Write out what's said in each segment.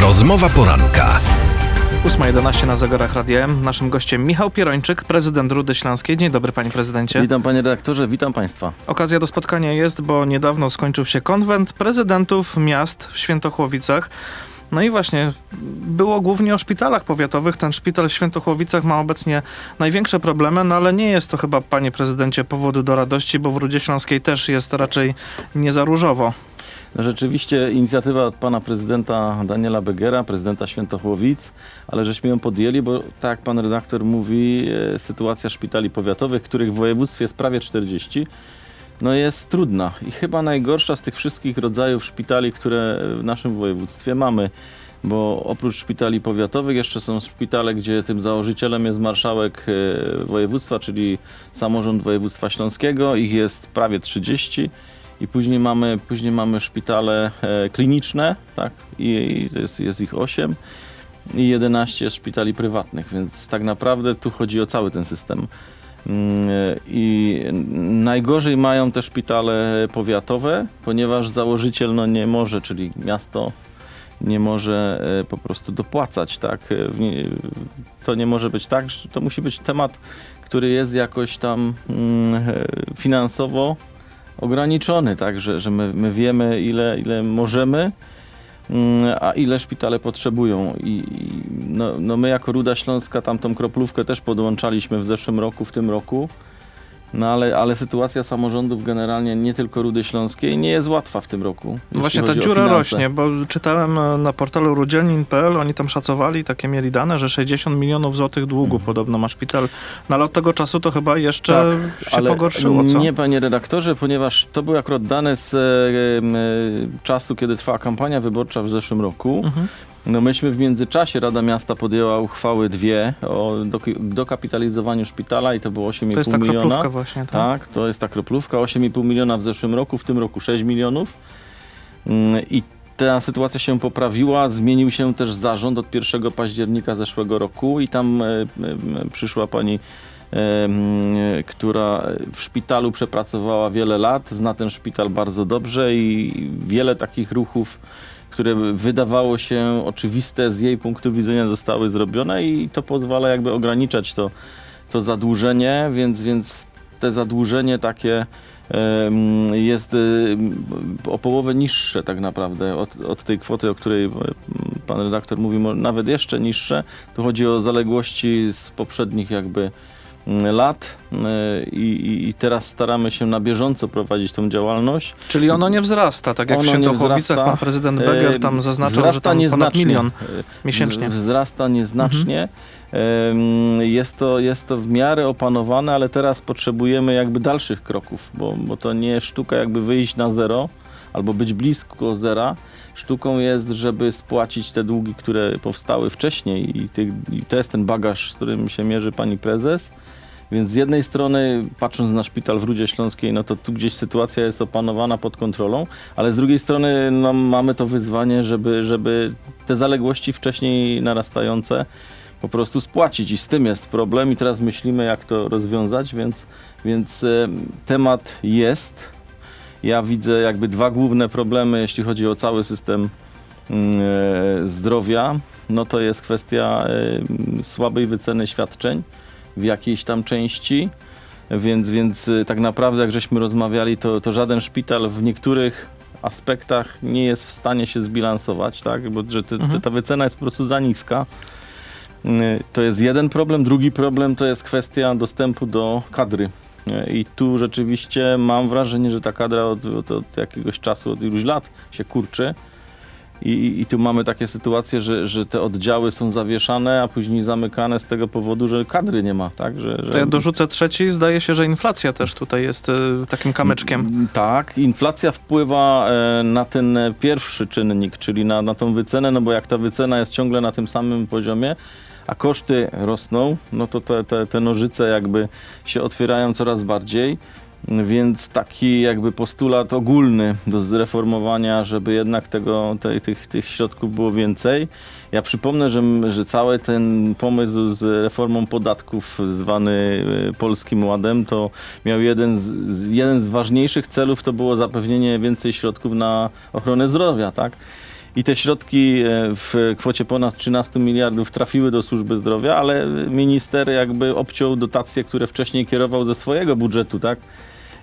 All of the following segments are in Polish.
Rozmowa poranka. 8.11 na zegarach Radia M. Naszym gościem Michał Pierończyk, prezydent Rudy Śląskiej. Dzień dobry, panie prezydencie. Witam panie redaktorze, witam państwa. Okazja do spotkania jest, bo niedawno skończył się konwent prezydentów miast w Świętochłowicach. No i właśnie, było głównie o szpitalach powiatowych. Ten szpital w Świętochłowicach ma obecnie największe problemy, no ale nie jest to chyba, panie prezydencie, powodu do radości, bo w Rudzie Śląskiej też jest raczej nie za różowo. No Rzeczywiście inicjatywa od pana prezydenta Daniela Begera, prezydenta Świętochłowic, ale żeśmy ją podjęli, bo tak jak pan redaktor mówi, e, sytuacja szpitali powiatowych, których w województwie jest prawie 40, no jest trudna i chyba najgorsza z tych wszystkich rodzajów szpitali, które w naszym województwie mamy. Bo oprócz szpitali powiatowych jeszcze są szpitale, gdzie tym założycielem jest marszałek e, województwa, czyli samorząd województwa śląskiego. Ich jest prawie 30. I później mamy, później mamy szpitale e, kliniczne, tak? I, jest, jest ich 8 i 11 jest szpitali prywatnych, więc tak naprawdę tu chodzi o cały ten system. Mm, e, I najgorzej mają te szpitale powiatowe, ponieważ założyciel no, nie może, czyli miasto nie może e, po prostu dopłacać, tak? To nie może być tak, to musi być temat, który jest jakoś tam mm, finansowo ograniczony, tak, że, że my, my wiemy ile, ile możemy, mm, a ile szpitale potrzebują. I i no, no my jako Ruda Śląska tamtą kroplówkę też podłączaliśmy w zeszłym roku, w tym roku. No ale, ale sytuacja samorządów generalnie, nie tylko Rudy Śląskiej, nie jest łatwa w tym roku. jeśli Właśnie ta dziura rośnie, bo czytałem e, na portalu rudzianin.pl, oni tam szacowali, takie mieli dane, że 60 milionów złotych długu podobno ma szpital. No ale od tego czasu to chyba jeszcze Mhm. Tak, się ale pogorszyło, co? Nie, panie redaktorze, ponieważ to były akurat dane z e, e, czasu, kiedy trwała kampania wyborcza w zeszłym roku. Mhm. No myśmy w międzyczasie, Rada Miasta podjęła uchwały dwie o dokapitalizowaniu szpitala i to było 8,5 To jest ta miliona. kroplówka właśnie, tak? Tak, to jest ta kroplówka. 8,5 miliona w zeszłym roku, w tym roku 6 milionów. Mm, I ta sytuacja się poprawiła. Zmienił się też zarząd od 1 października zeszłego roku i tam e, e, przyszła pani, e, która w szpitalu przepracowała wiele lat, zna ten szpital bardzo dobrze i wiele takich ruchów, które wydawało się oczywiste z jej punktu widzenia zostały zrobione i to pozwala jakby ograniczać to, to zadłużenie, więc, więc te zadłużenie takie jest o połowę niższe tak naprawdę od, od tej kwoty, o której pan redaktor mówi, mo- nawet jeszcze niższe. Tu chodzi o zaległości z poprzednich jakby lat e, i, i- teraz staramy się na bieżąco prowadzić tą działalność. Czyli ono nie wzrasta, tak jak w Ono nie Świętochłowicach wzrasta. pan prezydent Beger tam zaznaczył, że wzrasta tam ponad nieznacznie. milion E, miesięcznie. wz- Wzrasta nieznacznie. Em, Jest to, jest to w miarę opanowane, ale teraz potrzebujemy jakby dalszych kroków, bo, bo to nie sztuka jakby wyjść na zero albo być blisko zera. Sztuką jest, żeby spłacić te długi, które powstały wcześniej i, i to jest ten bagaż, z którym się mierzy pani prezes. Więc z jednej strony, patrząc na szpital w Rudzie Śląskiej, no to tu gdzieś sytuacja jest opanowana pod kontrolą, ale z drugiej strony no, mamy to wyzwanie, żeby, żeby te zaległości wcześniej narastające po prostu spłacić i z tym jest problem i teraz myślimy jak to rozwiązać, więc, więc e, temat jest. Ja widzę jakby dwa główne problemy, jeśli chodzi o cały system mm, e, zdrowia. No to jest kwestia e, słabej wyceny świadczeń w jakiejś tam części. Więc, więc y, tak naprawdę, jak żeśmy rozmawiali, to, to żaden szpital w niektórych aspektach nie jest w stanie się zbilansować, tak? Bo że te, Mhm. ta wycena jest po prostu za niska. To jest jeden problem. Drugi problem to jest kwestia dostępu do kadry. I tu rzeczywiście mam wrażenie, że ta kadra od, od, od jakiegoś czasu, od iluś lat się kurczy. I, I tu mamy takie sytuacje, że, że te oddziały są zawieszane, a później zamykane z tego powodu, że kadry nie ma, tak? Że, że... To ja dorzucę trzeci, zdaje się, że inflacja też tutaj jest e, takim kamyczkiem. Mm, Tak, inflacja wpływa e, na ten pierwszy czynnik, czyli na, na tą wycenę, no bo jak ta wycena jest ciągle na tym samym poziomie, a koszty rosną, no to te, te, te nożyce jakby się otwierają coraz bardziej. Więc taki jakby postulat ogólny do zreformowania, żeby jednak tego, tej, tych, tych środków było więcej. Ja przypomnę, że, że cały ten pomysł z reformą podatków zwany e, Polskim Ładem to miał jeden z, jeden z ważniejszych celów to było zapewnienie więcej środków na ochronę zdrowia, tak? I te środki e, w kwocie ponad 13 miliardów trafiły do służby zdrowia, ale minister jakby obciął dotacje, które wcześniej kierował ze swojego budżetu, tak?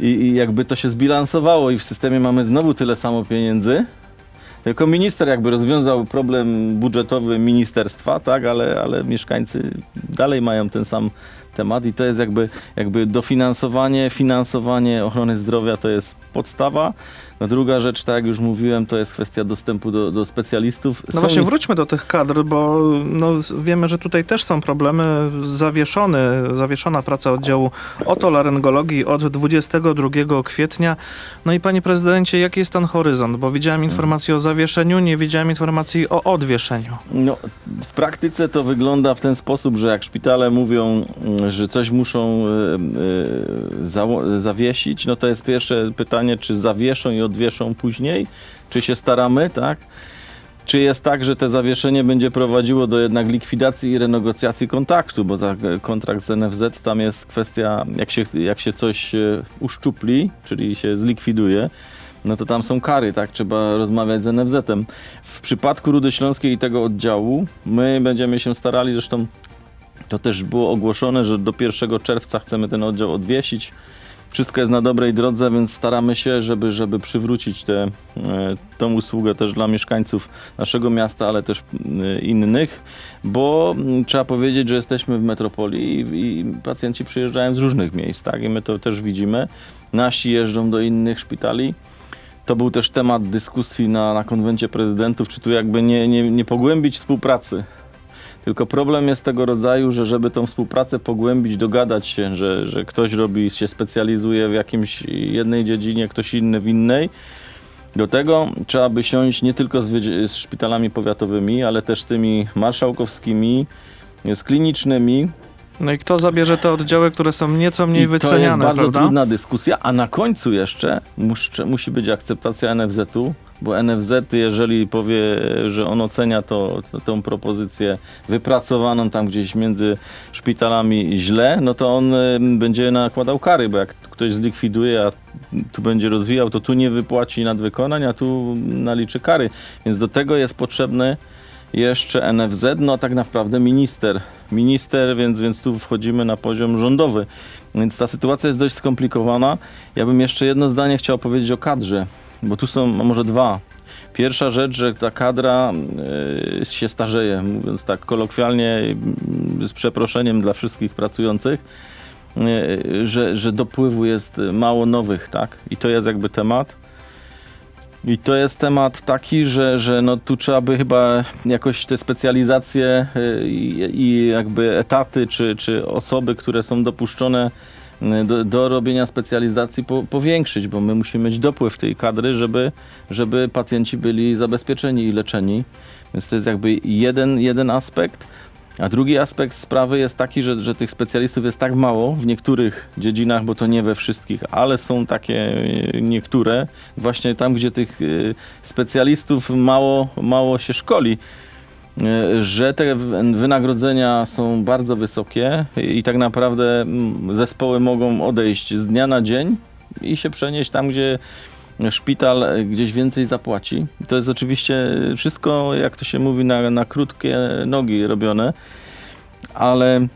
I, I jakby to się zbilansowało i w systemie mamy znowu tyle samo pieniędzy. Tylko minister jakby rozwiązał problem budżetowy ministerstwa, tak, ale, ale mieszkańcy dalej mają ten sam temat i to jest jakby, jakby dofinansowanie, finansowanie ochrony zdrowia to jest podstawa. No druga rzecz, tak jak już mówiłem, to jest kwestia dostępu do, do specjalistów. No Są właśnie wróćmy do tych kadr, bo no, wiemy, że tutaj też są problemy. Zawieszony, zawieszona praca oddziału otolaryngologii od 22 kwietnia. No i panie prezydencie, jaki jest ten horyzont? Bo widziałem informację o zawieszeniu, nie widziałem informacji o odwieszeniu. No, w praktyce to wygląda w ten sposób, że jak szpitale mówią, mm, że coś muszą e, e, zawiesić, no to jest pierwsze pytanie, czy zawieszą i odwieszą później, czy się staramy, tak? Czy jest tak, że to zawieszenie będzie prowadziło do jednak likwidacji i renegocjacji kontaktu, bo za kontrakt z NFZ tam jest kwestia, jak się, jak się coś e, uszczupli, czyli się zlikwiduje, no to tam są kary, tak? Trzeba rozmawiać z NFZ-em. W przypadku Rudy Śląskiej i tego oddziału my będziemy się starali, zresztą to też było ogłoszone, że do 1 czerwca chcemy ten oddział odwiesić. Wszystko jest na dobrej drodze, więc staramy się, żeby, żeby przywrócić tę e, usługę też dla mieszkańców naszego miasta, ale też e, innych, bo mm, trzeba powiedzieć, że jesteśmy w metropolii i, i pacjenci przyjeżdżają z różnych miejsc, tak? I my to też widzimy. Nasi jeżdżą do innych szpitali. To był też temat dyskusji na, na konwencie prezydentów, czy tu jakby nie, nie, nie pogłębić współpracy. Tylko problem jest tego rodzaju, że żeby tą współpracę pogłębić, dogadać się, że, że ktoś robi, się specjalizuje w jakimś jednej dziedzinie, ktoś inny w innej. Do tego trzeba by siąść nie tylko z, z szpitalami powiatowymi, ale też z tymi marszałkowskimi, z klinicznymi, No i kto zabierze te oddziały, które są nieco mniej i to wyceniane, jest bardzo prawda? trudna dyskusja, a na końcu jeszcze muszcze, musi być akceptacja NFZ-u, bo NFZ, jeżeli powie, że on ocenia to, to, tą propozycję wypracowaną tam gdzieś między szpitalami źle, no to on będzie nakładał kary, bo jak ktoś zlikwiduje, a tu będzie rozwijał, to tu nie wypłaci nadwykonań, a tu naliczy kary. Więc do tego jest potrzebny jeszcze NFZ, no a tak naprawdę minister. Minister, więc, więc tu wchodzimy na poziom rządowy. Więc ta sytuacja jest dość skomplikowana. Ja bym jeszcze jedno zdanie chciał powiedzieć o kadrze, bo tu są a może dwa. Pierwsza rzecz, że ta kadra y, się starzeje, mówiąc tak kolokwialnie, y, z przeproszeniem dla wszystkich pracujących, y, że, że dopływu jest mało nowych, tak? I to jest jakby temat. I to jest temat taki, że, że no tu trzeba by chyba jakoś te specjalizacje y, i, i jakby etaty, czy, czy osoby, które są dopuszczone do, do robienia specjalizacji po, powiększyć, bo my musimy mieć dopływ tej kadry, żeby, żeby pacjenci byli zabezpieczeni i leczeni. Więc to jest jakby jeden, jeden aspekt. A drugi aspekt sprawy jest taki, że, że tych specjalistów jest tak mało w niektórych dziedzinach, bo to nie we wszystkich, ale są takie e, niektóre, właśnie tam, gdzie tych e, specjalistów mało, mało się szkoli, że te wynagrodzenia są bardzo wysokie i tak naprawdę mm, zespoły mogą odejść z dnia na dzień i się przenieść tam, gdzie szpital e, gdzieś więcej zapłaci. To jest oczywiście wszystko, jak to się mówi, na, na krótkie nogi robione, ale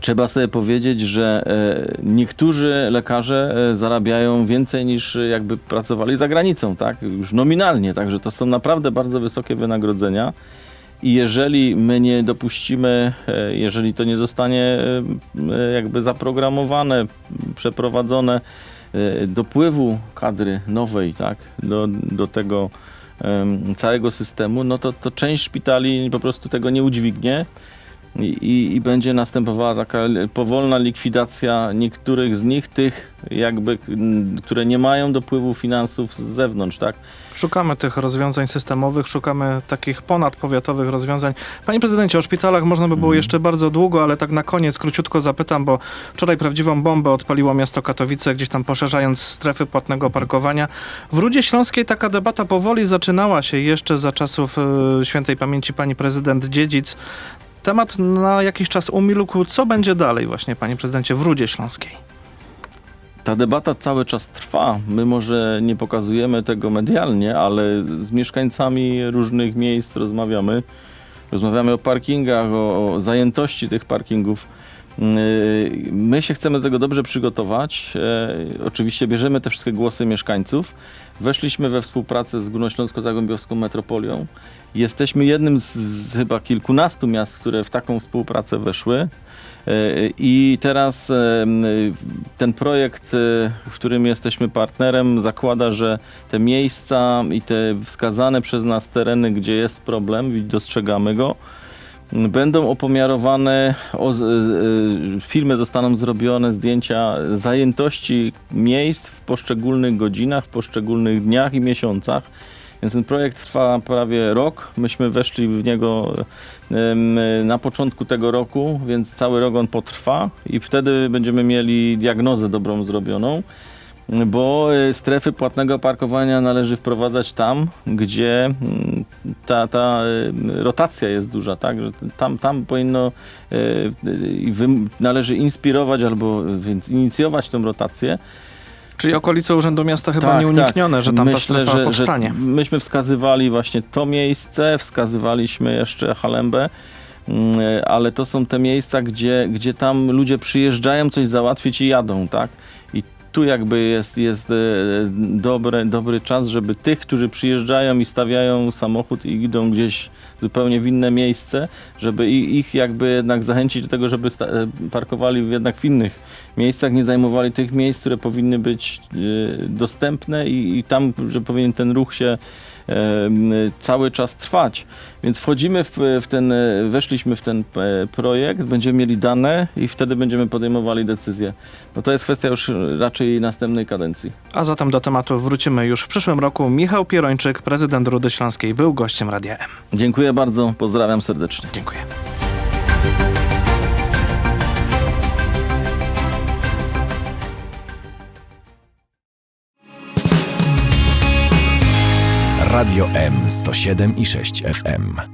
trzeba sobie powiedzieć, że e, niektórzy lekarze e, zarabiają więcej niż e, jakby pracowali za granicą, tak? Już nominalnie, także to są naprawdę bardzo wysokie wynagrodzenia. I jeżeli my nie dopuścimy, e, jeżeli to nie zostanie e, e, jakby zaprogramowane, przeprowadzone dopływu kadry nowej, tak, do, do tego całego systemu, no to, to część szpitali po prostu tego nie udźwignie i, i, i będzie następowała taka powolna likwidacja niektórych z nich, tych jakby, które nie mają dopływu finansów z zewnątrz, tak. Szukamy tych rozwiązań systemowych, szukamy takich ponadpowiatowych rozwiązań. Panie prezydencie, o szpitalach można by było Mhm. jeszcze bardzo długo, ale tak na koniec króciutko zapytam, bo wczoraj prawdziwą bombę odpaliło miasto Katowice, gdzieś tam poszerzając strefy płatnego parkowania. W Rudzie Śląskiej taka debata powoli zaczynała się jeszcze za czasów e, świętej pamięci pani prezydent Dziedzic. Temat na jakiś czas umilkł. Co będzie dalej właśnie, panie prezydencie, w Rudzie Śląskiej? Ta debata cały czas trwa. My może nie pokazujemy tego medialnie, ale z mieszkańcami różnych miejsc rozmawiamy. Rozmawiamy o parkingach, o, o zajętości tych parkingów. Yy, My się chcemy do tego dobrze przygotować. E, Oczywiście bierzemy te wszystkie głosy mieszkańców. Weszliśmy we współpracę z Górnośląsko-Zagłębiowską Metropolią. Jesteśmy jednym z, z chyba kilkunastu miast, które w taką współpracę weszły. E, I teraz e, ten projekt, w którym jesteśmy partnerem, zakłada, że te miejsca i te wskazane przez nas tereny, gdzie jest problem, dostrzegamy go, Będą opomiarowane, o, z- y, filmy zostaną zrobione, zdjęcia zajętości miejsc w poszczególnych godzinach, w poszczególnych dniach i miesiącach. Więc ten projekt trwa prawie rok. Myśmy weszli w niego em, na początku tego roku, więc cały rok on potrwa i wtedy będziemy mieli diagnozę dobrą zrobioną. Bo y, strefy płatnego parkowania należy wprowadzać tam, gdzie mm, ta, ta y, rotacja jest duża, tak? Że tam, tam powinno y, należy inspirować albo więc inicjować tą rotację. Czyli okolice Urzędu Miasta chyba Tak, nieuniknione, że tam ta Myślę, strefa że, powstanie. Że myśmy wskazywali właśnie to miejsce, wskazywaliśmy jeszcze Halembę, mm, ale to są te miejsca, gdzie, gdzie tam ludzie przyjeżdżają coś załatwić i jadą, tak? I tu jakby jest, jest e, dobry, dobry czas, żeby tych, którzy przyjeżdżają i stawiają samochód i idą gdzieś zupełnie w inne miejsce, żeby ich jakby jednak zachęcić do tego, żeby e, parkowali jednak w innych miejscach, nie zajmowali tych miejsc, które powinny być e, dostępne i, i tam, że powinien ten ruch się cały czas trwać. Więc wchodzimy w, w ten, weszliśmy w ten e, projekt, będziemy mieli dane i wtedy będziemy podejmowali decyzje. No to jest kwestia już raczej następnej kadencji. A zatem do tematu wrócimy już w przyszłym roku. Michał Pierończyk, prezydent Rudy Śląskiej, był gościem Radia M. Dziękuję bardzo, pozdrawiam serdecznie. Dziękuję. Radio M 107 i 6 FM.